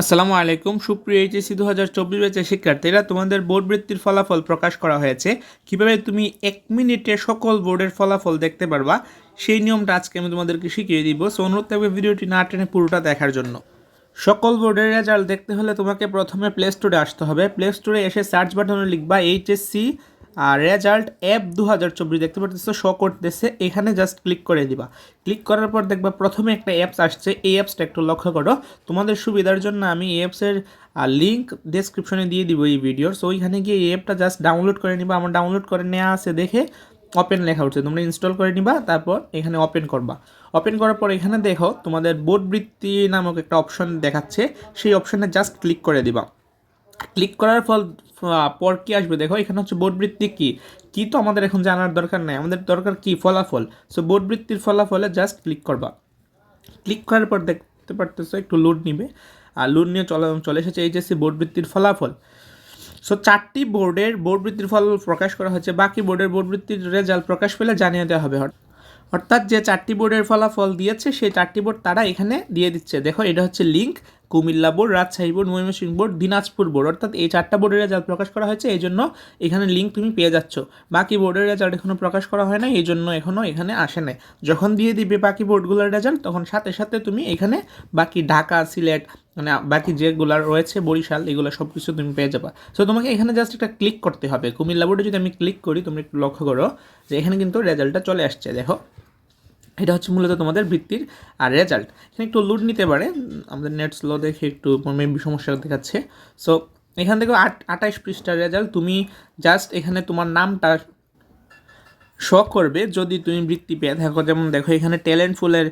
আসসালামু আলাইকুম। সুপ্রিয় এইচএসসি দু হাজার চব্বিশ ব্যাচের শিক্ষার্থীরা, তোমাদের বোর্ড বৃত্তির ফলাফল প্রকাশ করা হয়েছে। কীভাবে তুমি এক মিনিটে সকল বোর্ডের ফলাফল দেখতে পারবা, সেই নিয়মটা আজকে আমি তোমাদেরকে শিখিয়ে দিব। সো অনুরোধ থাকবে ভিডিওটি না টেনে পুরোটা দেখার জন্য। সকল বোর্ডের রেজাল্ট দেখতে হলে তোমাকে প্রথমে প্লে স্টোরে আসতে হবে। প্লে স্টোরে এসে সার্চ বাটনে লিখবা এইচএসসি আর রেজাল্ট অ্যাপ দু হাজার চব্বিশ দেখতে পারতেছো শো করতেছে, এখানে জাস্ট ক্লিক করে দিবা। ক্লিক করার পর দেখবা প্রথমে একটা অ্যাপস আসছে, এই অ্যাপসটা একটু লক্ষ্য করো। তোমাদের সুবিধার জন্য আমি এই অ্যাপসের লিঙ্ক ডেসক্রিপশনে দিয়ে দিব এই ভিডিওর সো ওইখানে গিয়ে এই অ্যাপটা জাস্ট ডাউনলোড করে নিবা। আমার ডাউনলোড করে নেওয়া আছে দেখে ওপেন লেখা উঠছে। তোমরা ইনস্টল করে নিবা, তারপর এখানে ওপেন করবা। ওপেন করার পর এখানে দেখো তোমাদের বোর্ড বৃত্তি নামক একটা অপশন দেখাচ্ছে। সেই অপশনে জাস্ট ক্লিক করে দিবা। ক্লিক করার ফল পর কি আসবে? দেখো, এখানে হচ্ছে বোর্ড বৃত্তি কি? কি তো আমাদের এখন জানার দরকার নেই। আমাদের দরকার কি? ফলাফল। সো বোর্ড বৃত্তির ফলাফলে জাস্ট ক্লিক করবা। ক্লিক করার পর দেখতে পারতেছো, একটু লোড নিবে। আর লোড নিয়ে চলে চলে এসেছে এইচএসসি বোর্ড বৃত্তির ফলাফল। সো চারটি বোর্ডের বোর্ড বৃত্তির ফল প্রকাশ করা হয়েছে। বাকি বোর্ডের বোর্ড বৃত্তির রেজাল্ট প্রকাশ পেলে জানিয়ে দেওয়া হবে। অর্থাৎ যে চারটি বোর্ডের ফলাফল দিয়েছে, সেই চারটি বোর্ড তারা এখানে দিয়ে দিচ্ছে। দেখো, এটা হচ্ছে link Cumilla board, Rajshahi board, Mymensingh board, Dinajpur board. অর্থাৎ এই চারটা বোর্ডের রেজাল্ট প্রকাশ করা হয়েছে এই জন্য এখানে লিঙ্ক তুমি পেয়ে যাচ্ছ। বাকি বোর্ডের রেজাল্ট এখনও প্রকাশ করা হয় না এই জন্য এখনও এখানে আসে নাই। যখন দিয়ে দিবে বাকি বোর্ডগুলোর রেজাল্ট তখন সাথে সাথে তুমি এখানে বাকি ঢাকা, সিলেট মানে বাকি যেগুলো রয়েছে, বরিশাল, এগুলো সব কিছু তুমি পেয়ে যাবা। সো তোমাকে এখানে জাস্ট একটা ক্লিক করতে হবে। কুমিল্লা বোর্ডে যদি আমি ক্লিক করি তুমি একটু লক্ষ্য করো যে এখানে কিন্তু রেজাল্টটা চলে আসছে, দেখো। এটা হচ্ছে মূলত তোমাদের বৃত্তির আর রেজাল্ট এখানে একটু লুড নিতে পারে। আমাদের নেট স্লো দেখে একটু সমস্যা দেখাচ্ছে। সো এখান থেকে আট, আঠাইশ পৃষ্ঠার রেজাল্ট তুমি জাস্ট এখানে তোমার নামটা শো করবে। যদি তুমি বৃত্তি পেয়ে থাকো, যেমন দেখো এখানে ট্যালেন্ট ফুলের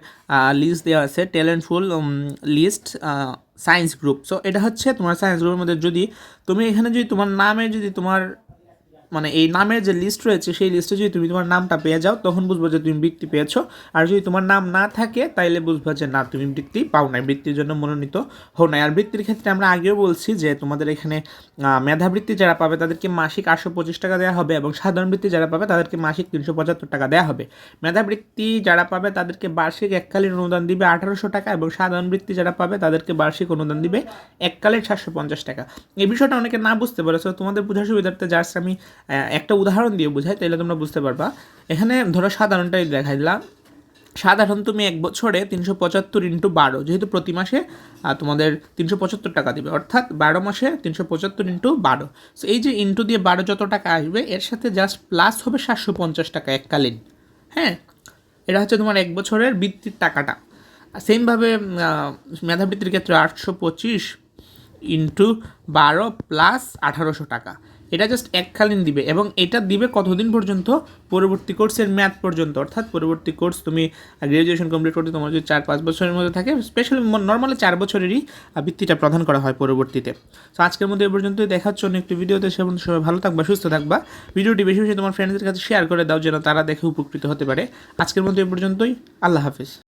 লিস্ট দেওয়া আছে। Talent full list science group so এটা হচ্ছে তোমার সায়েন্স গ্রুপের মধ্যে যদি তুমি এখানে যদি তোমার নামে যদি তোমার মানে এই নামের যে লিস্ট রয়েছে, সেই লিস্টে যদি তুমি তোমার নামটা পেয়ে যাও, তখন বুঝব যে তুমি বৃত্তি পেয়েছ। আর যদি তোমার নাম না থাকে, তাইলে বুঝব যে না, তুমি বৃত্তি পাও নাই, বৃত্তির জন্য মনোনীত হও নাই। আর বৃত্তির ক্ষেত্রে আমরা আগেও বলছি যে তোমাদের এখানে মেধাবৃত্তি যারা পাবে, তাদেরকে মাসিক আটশো পঁচিশ টাকা দেওয়া হবে এবং সাধারণ বৃত্তি যারা পাবে, তাদেরকে মাসিক তিনশো পঁচাত্তর টাকা দেওয়া হবে। মেধাবৃত্তি যারা পাবে, তাদেরকে বার্ষিক এককালীন অনুদান দিবে আঠারোশো টাকা এবং সাধারণ বৃত্তি যারা পাবে, তাদেরকে বার্ষিক অনুদান দিবে এককালীন সাতশো পঞ্চাশ টাকা। এই বিষয়টা অনেকে না বুঝতে পারে তোমাদের বোঝার সুবিধার্থে জাস্ট আমি একটা উদাহরণ দিয়ে বোঝাই তাহলে তোমরা বুঝতে পারবা। এখানে ধরো সাধারণটাই দেখাই দিলাম। সাধারণ তুমি এক বছরে তিনশো পঁচাত্তর ইন্টু বারো, যেহেতু প্রতি মাসে তোমাদের তিনশো পঁচাত্তর টাকা দিবে, অর্থাৎ বারো মাসে তিনশো পঁচাত্তর ইন্টু বারো। সো এই যে ইন্টু দিয়ে বারো যত টাকা আসবে, এর সাথে জাস্ট প্লাস হবে সাতশো পঞ্চাশ টাকা এককালীন। হ্যাঁ? এটা হচ্ছে তোমার এক বছরের বৃত্তির টাকাটা। সেমভাবে মেধাবৃত্তির ক্ষেত্রে আটশো পঁচিশ ইন্টু বারো প্লাস আঠারোশো টাকা। এটা জাস্ট এককালীন দিবে। এবং এটা দিবে কতদিন পর্যন্ত? পরবর্তী কোর্সের ম্যাথ পর্যন্ত। অর্থাৎ পরবর্তী কোর্স তুমি গ্র্যাজুয়েশন কমপ্লিট করতে তোমার যদি চার, পাঁচ বছরের মধ্যে থাকে স্পেশালি নর্মালি চার বছরেরই বৃত্তিটা প্রদান করা হয় পরবর্তীতে। তো আজকের মধ্যে এ পর্যন্তই। দেখার জন্য একটি ভিডিওতে সে পর্যন্ত সবাই ভালো থাকবা, সুস্থ থাকবা। ভিডিওটি বেশি বেশি তোমার ফ্রেন্ডসদের কাছে শেয়ার করে দাও, যেন তারা দেখে উপকৃত হতে পারে। আজকের মধ্যে এ পর্যন্তই। আল্লাহ হাফিজ।